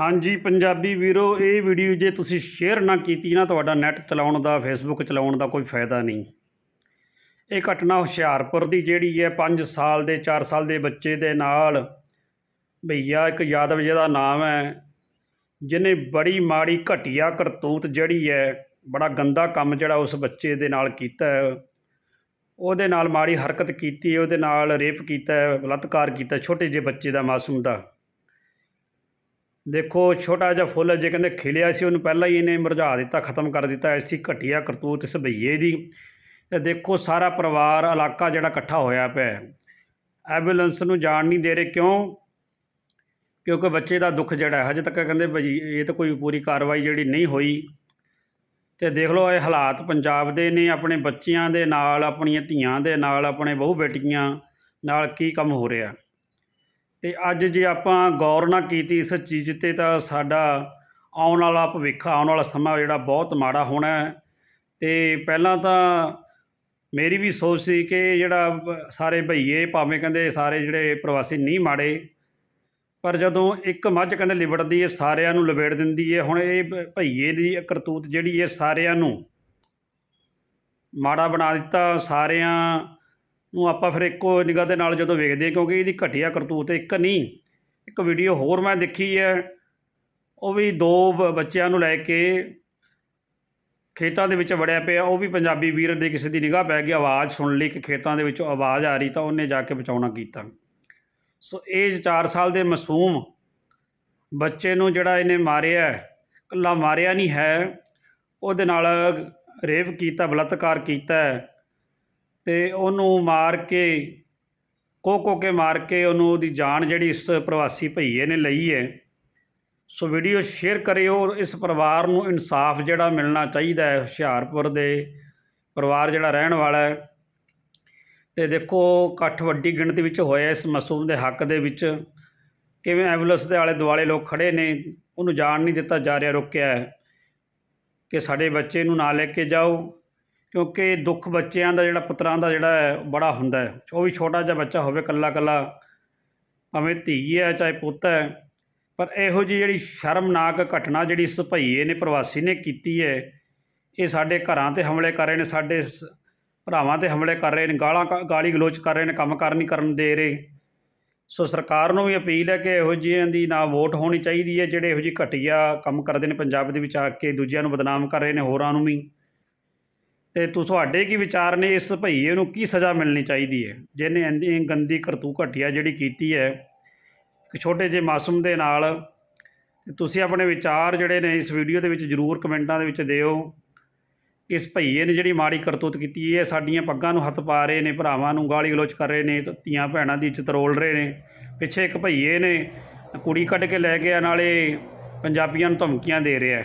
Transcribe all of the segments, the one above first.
ਹਾਂਜੀ ਪੰਜਾਬੀ ਵੀਰੋ ਇਹ ਵੀਡੀਓ ਜੇ ਤੁਸੀਂ ਸ਼ੇਅਰ ਨਾ ਕੀਤੀ ਨਾ ਤੁਹਾਡਾ ਨੈਟ ਚਲਾਉਣ ਦਾ ਫੇਸਬੁੱਕ ਚਲਾਉਣ ਦਾ ਕੋਈ ਫਾਇਦਾ ਨਹੀਂ। ਇਹ ਘਟਨਾ ਹੁਸ਼ਿਆਰਪੁਰ ਦੀ ਜਿਹੜੀ ਹੈ 5 ਸਾਲ ਦੇ 4 ਸਾਲ ਦੇ ਬੱਚੇ ਦੇ ਨਾਲ ਭਈਆ ਇੱਕ ਯਾਦਵ ਜਿਹਦਾ ਨਾਮ ਹੈ ਜਿਹਨੇ ਬੜੀ ਮਾੜੀ ਘਟੀਆ ਕਰਤੂਤ ਜਿਹੜੀ ਹੈ ਬੜਾ ਗੰਦਾ ਕੰਮ ਜਿਹੜਾ ਉਸ ਬੱਚੇ ਦੇ ਨਾਲ ਕੀਤਾ ਹੈ। ਉਹਦੇ ਨਾਲ ਮਾੜੀ ਹਰਕਤ ਕੀਤੀ ਉਹਦੇ ਨਾਲ ਰੇਪ ਕੀਤਾ ਹੈ, ਬਲਾਤਕਾਰ ਕੀਤਾ ਛੋਟੇ ਜਿਹੇ ਬੱਚੇ ਦਾ ਮਾਸੂਮ ਦਾ। ਦੇਖੋ, ਛੋਟਾ ਜਿਹਾ ਫੁੱਲ ਜੇ ਕਹਿੰਦੇ ਖਿਲਿਆ ਸੀ, ਉਹਨੂੰ ਪਹਿਲਾਂ ਹੀ ਇਹਨੇ ਮੁਰਝਾ ਦਿੱਤਾ, ਖਤਮ ਕਰ ਦਿੱਤਾ, ਐਸੀ ਘਟੀਆ ਕਰਤੂਤ ਇਸ ਭਈਏ ਦੀ। ਤੇ ਦੇਖੋ, ਸਾਰਾ ਪਰਿਵਾਰ, ਇਲਾਕਾ ਜਿਹੜਾ ਇਕੱਠਾ ਹੋਇਆ ਪਿਆ ਹੈ। ਐਂਬੂਲੈਂਸ ਨੂੰ ਜਾਣ ਨਹੀਂ ਦੇ ਰਹੇ ਕਿਉਂ? ਕਿਉਂਕਿ ਬੱਚੇ ਦਾ ਦੁੱਖ ਜਿਹੜਾ ਹਜੇ ਤੱਕ ਕਹਿੰਦੇ ਭਾਜੀ ਇਹ ਤਾਂ ਕੋਈ ਪੂਰੀ ਕਾਰਵਾਈ ਜਿਹੜੀ ਨਹੀਂ ਹੋਈ। ਤੇ ਦੇਖ ਲਓ, ਇਹ ਹਾਲਾਤ ਪੰਜਾਬ ਦੇ ਨੇ, ਆਪਣੇ ਬੱਚਿਆਂ ਦੇ ਨਾਲ, ਆਪਣੀਆਂ ਧੀਆਂ ਦੇ ਨਾਲ, ਆਪਣੇ ਬਹੂ ਬੇਟੀਆਂ ਨਾਲ ਕੀ ਕੰਮ ਹੋ ਰਿਹਾ। ਅਤੇ ਅੱਜ ਜੇ ਆਪਾਂ ਗੌਰ ਨਾ ਕੀਤੀ ਇਸ ਚੀਜ਼ ਤੇ ਤਾਂ ਸਾਡਾ ਆਉਣ ਵਾਲਾ ਭਵਿੱਖ, ਆਉਣ ਵਾਲਾ ਸਮਾਂ ਜਿਹੜਾ ਬਹੁਤ ਮਾੜਾ ਹੋਣਾ ਹੈ। ਤੇ ਪਹਿਲਾਂ ਤਾਂ ਮੇਰੀ ਵੀ ਸੋਚ ਸੀ ਕਿ ਜਿਹੜਾ ਸਾਰੇ ਭਈਏ ਭਾਵੇਂ ਕਹਿੰਦੇ ਸਾਰੇ ਜਿਹੜੇ ਪ੍ਰਵਾਸੀ ਨਹੀਂ ਮਾੜੇ, ਪਰ ਜਦੋਂ ਇੱਕ ਮੱਝ ਕਹਿੰਦੇ ਲਿਬੜਦੀ ਹੈ, ਸਾਰਿਆਂ ਨੂੰ ਲਬੇੜ ਦਿੰਦੀ ਹੈ। ਹੁਣ ਇਹ ਭਈਏ ਦੀ ਕਰਤੂਤ ਜਿਹੜੀ ਹੈ, ਸਾਰਿਆਂ ਨੂੰ ਮਾੜਾ ਬਣਾ ਦਿੱਤਾ, ਸਾਰਿਆਂ ਨੂੰ ਆਪਾਂ ਫਿਰ ਇੱਕੋ ਨਿਗਾਹ ਦੇ ਨਾਲ ਜਦੋਂ ਵੇਖਦੇ ਹਾਂ, ਕਿਉਂਕਿ ਇਹਦੀ ਘਟੀਆ ਕਰਤੂਤ ਇੱਕ ਨਹੀਂ ਇੱਕ ਵੀਡੀਓ ਹੋਰ ਮੈਂ ਦੇਖੀ ਹੈ। ਉਹ ਵੀ ਦੋ ਬ- ਬੱਚਿਆਂ ਨੂੰ ਲੈ ਕੇ ਖੇਤਾਂ ਦੇ ਵਿੱਚ ਵੜਿਆ ਪਿਆ ਉਹ ਵੀ ਪੰਜਾਬੀ ਵੀਰ ਦੇ ਕਿਸੇ ਦੀ ਨਿਗਾਹ ਪੈ ਗਈ ਆਵਾਜ਼ ਸੁਣ ਲਈ ਕਿ ਖੇਤਾਂ ਦੇ ਵਿੱਚੋਂ ਆਵਾਜ਼ ਆ ਰਹੀ ਤਾਂ ਉਹਨੇ ਜਾ ਕੇ ਬਚਾਉਣਾ ਕੀਤਾ। ਸੋ ਇਹ 4 ਸਾਲ ਦੇ ਮਾਸੂਮ ਬੱਚੇ ਨੂੰ ਜਿਹੜਾ ਇਹਨੇ ਮਾਰਿਆ ਹੈ, ਇਕੱਲਾ ਮਾਰਿਆ ਨਹੀਂ ਹੈ ਉਹਦੇ ਨਾਲ ਰੇਪ ਕੀਤਾ ਬਲਾਤਕਾਰ ਕੀਤਾ। ਤੇ ਉਹਨੂੰ ਮਾਰ ਕੇ ਕੋ ਕੋ ਕੇ ਮਾਰ ਕੇ ਉਹਨੂੰ ਉਹਦੀ ਜਾਨ ਜਿਹੜੀ ਇਸ ਪ੍ਰਵਾਸੀ ਭਈਏ ਨੇ ਲਈ ਹੈ। ਸੋ ਵੀਡੀਓ ਸ਼ੇਅਰ ਕਰਿਓ, ਇਸ ਪਰਿਵਾਰ ਨੂੰ ਇਨਸਾਫ ਜਿਹੜਾ ਮਿਲਣਾ ਚਾਹੀਦਾ ਹੈ ਹੁਸ਼ਿਆਰਪੁਰ ਦੇ ਪਰਿਵਾਰ ਜਿਹੜਾ ਰਹਿਣ ਵਾਲਾ ਹੈ। ਤੇ ਦੇਖੋ, ਇਕੱਠ ਵੱਡੀ ਗਿਣਤੀ ਵਿੱਚ ਹੋਇਆ ਇਸ ਮਾਸੂਮ ਦੇ ਹੱਕ ਦੇ ਵਿੱਚ। ਕਿਵੇਂ ਐਂਬੂਲੈਂਸ ਦੇ ਆਲੇ ਦੁਆਲੇ ਲੋਕ ਖੜੇ ਨੇ, ਉਹਨੂੰ ਜਾਣ ਨਹੀਂ ਦਿੱਤਾ ਜਾ ਰਿਹਾ, ਰੋਕਿਆ ਕਿ ਸਾਡੇ ਬੱਚੇ ਨੂੰ ਨਾ ਲੈ ਕੇ ਜਾਓ। ਕਿਉਂਕਿ ਦੁੱਖ ਬੱਚਿਆਂ ਦਾ ਜਿਹੜਾ ਪੁੱਤਰਾਂ ਦਾ ਜਿਹੜਾ ਹੈ, ਬੜਾ ਹੁੰਦਾ ਹੈ। ਉਹ ਵੀ ਛੋਟਾ ਜਿਹਾ ਬੱਚਾ ਹੋਵੇ ਕੱਲਾ ਕੱਲਾ ਭਾਵੇਂ ਧੀ ਹੈ, ਚਾਹੇ ਪੁੱਤ ਹੈ, ਪਰ ਇਹੋ ਜਿਹੀ ਜਿਹੜੀ ਸ਼ਰਮਨਾਕ ਘਟਨਾ ਜਿਹੜੀ ਇਸ ਭਈਏ ਨੇ ਪ੍ਰਵਾਸੀ ਨੇ ਕੀਤੀ ਹੈ, ਇਹ ਸਾਡੇ ਘਰਾਂ ਤੇ ਹਮਲੇ ਕਰ ਰਹੇ ਨੇ, ਸਾਡੇ ਸ- ਭਰਾਵਾਂ ਤੇ ਹਮਲੇ ਕਰ ਰਹੇ ਨੇ, ਗਾਲਾਂ ਕ- ਗਾਲੀ ਗਲੋਚ ਕਰ ਰਹੇ ਨੇ, ਕੰਮ ਕਾਰ ਨਹੀਂ ਕਰਨ ਦੇ ਰਹੇ। ਸੋ ਸਰਕਾਰ ਨੂੰ ਵੀ ਅਪੀਲ ਹੈ ਕਿ ਇਹੋ ਜਿਹਿਆਂ ਦੀ ਨਾ ਵੋਟ ਹੋਣੀ ਚਾਹੀਦੀ ਹੈ, ਜਿਹੜੇ ਇਹੋ ਜਿਹੀ ਘਟੀਆ ਕੰਮ ਕਰਦੇ ਨੇ, ਪੰਜਾਬ ਦੇ ਵਿੱਚ ਆ ਕੇ ਦੂਜਿਆਂ ਨੂੰ ਬਦਨਾਮ ਕਰ ਰਹੇ ਨੇ, ਹੋਰਾਂ ਨੂੰ ਵੀ। ਤੇ ਤੁ ਤੁਹਾਡੇ ਕੀ ਵਿਚਾਰ ਨੇ, ਇਸ ਭਈਏ ਨੂੰ ਕੀ ਸਜ਼ਾ ਮਿਲਣੀ ਚਾਹੀਦੀ ਹੈ? ਜਿਹਨੇ ਇੰਨੀ ਗੰਦੀ ਕਰਤੂ ਘਟੀਆ ਜਿਹੜੀ ਕੀਤੀ ਹੈ ਇੱਕ ਛੋਟੇ ਜਿਹੇ ਮਾਸੂਮ ਦੇ ਨਾਲ। ਤੁਸੀਂ ਆਪਣੇ ਵਿਚਾਰ ਜਿਹੜੇ ਨੇ, ਇਸ ਵੀਡੀਓ ਦੇ ਵਿੱਚ ਜ਼ਰੂਰ ਕਮੈਂਟਾਂ ਦੇ ਵਿੱਚ ਦਿਓ। ਇਸ ਭਈਏ ਨੇ ਜਿਹੜੀ ਮਾੜੀ ਕਰਤੂਤ ਕੀਤੀ ਹੈ, ਸਾਡੀਆਂ ਪੱਗਾਂ ਨੂੰ ਹੱਥ ਪਾ ਰਹੇ ਨੇ, ਭਰਾਵਾਂ ਨੂੰ ਗਾਲੀ ਗਲੋਚ ਕਰ ਰਹੇ ਨੇ ਧੀਆਂ ਭੈਣਾਂ ਦੀ ਇੱਜ਼ਤ ਰੋਲ ਰਹੇ ਨੇ। ਪਿੱਛੇ ਇੱਕ ਭਈਏ ਨੇ, ਕੁੜੀ ਕੱਢ ਕੇ ਲੈ ਗਿਆ, ਨਾਲੇ ਪੰਜਾਬੀਆਂ ਨੂੰ ਧਮਕੀਆਂ ਦੇ ਰਿਹਾ।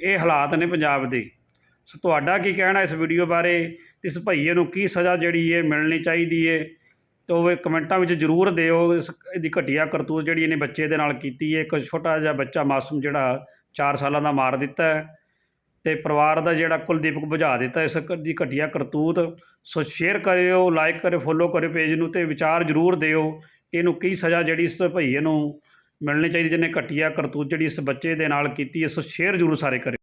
ਇਹ ਹਾਲਾਤ ਨੇ ਪੰਜਾਬ ਦੇ। ਸੋ ਤੁਹਾਡਾ ਕੀ ਕਹਿਣਾ ਇਸ ਵੀਡੀਓ ਬਾਰੇ? ਇਸ ਭਈਏ ਨੂੰ ਕੀ ਸਜ਼ਾ ਜਿਹੜੀ ਹੈ ਮਿਲਣੀ ਚਾਹੀਦੀ ਹੈ ਤੇ ਉਹ ਕਮੈਂਟਾਂ ਵਿੱਚ ਜ਼ਰੂਰ ਦਿਓ। ਇਸ ਇਹਦੀ ਘਟੀਆ ਕਰਤੂਤ ਜਿਹੜੀ ਇਹਨੇ ਬੱਚੇ ਦੇ ਨਾਲ ਕੀਤੀ ਹੈ ਇੱਕ ਛੋਟਾ ਜਿਹਾ ਬੱਚਾ ਮਾਸੂਮ ਜਿਹੜਾ 4 ਸਾਲਾਂ ਦਾ ਮਾਰ ਦਿੱਤਾ ਹੈ ਤੇ ਪਰਿਵਾਰ ਦਾ ਜਿਹੜਾ ਕੁਲਦੀਪਕ ਬੁਝਾ ਦਿੱਤਾ ਇਸ ਦੀ ਘਟੀਆ ਕਰਤੂਤ। ਸੋ ਸ਼ੇਅਰ ਕਰਿਓ ਲਾਈਕ ਕਰਿਓ ਫੋਲੋ ਕਰਿਓ ਪੇਜ ਨੂੰ ਤੇ ਵਿਚਾਰ ਜ਼ਰੂਰ ਦਿਓ ਇਹਨੂੰ ਕੀ ਸਜ਼ਾ ਜਿਹੜੀ ਇਸ ਭਈਏ ਨੂੰ ਮਿਲਣੀ ਚਾਹੀਦੀ ਜਿਹਨੇ ਘਟੀਆ ਕਰਤੂਤ ਜਿਹੜੀ ਇਸ ਬੱਚੇ ਦੇ ਨਾਲ ਕੀਤੀ ਹੈ ਸੋ ਸ਼ੇਅਰ ਜ਼ਰੂਰ ਸਾਰੇ ਕਰਿਓ।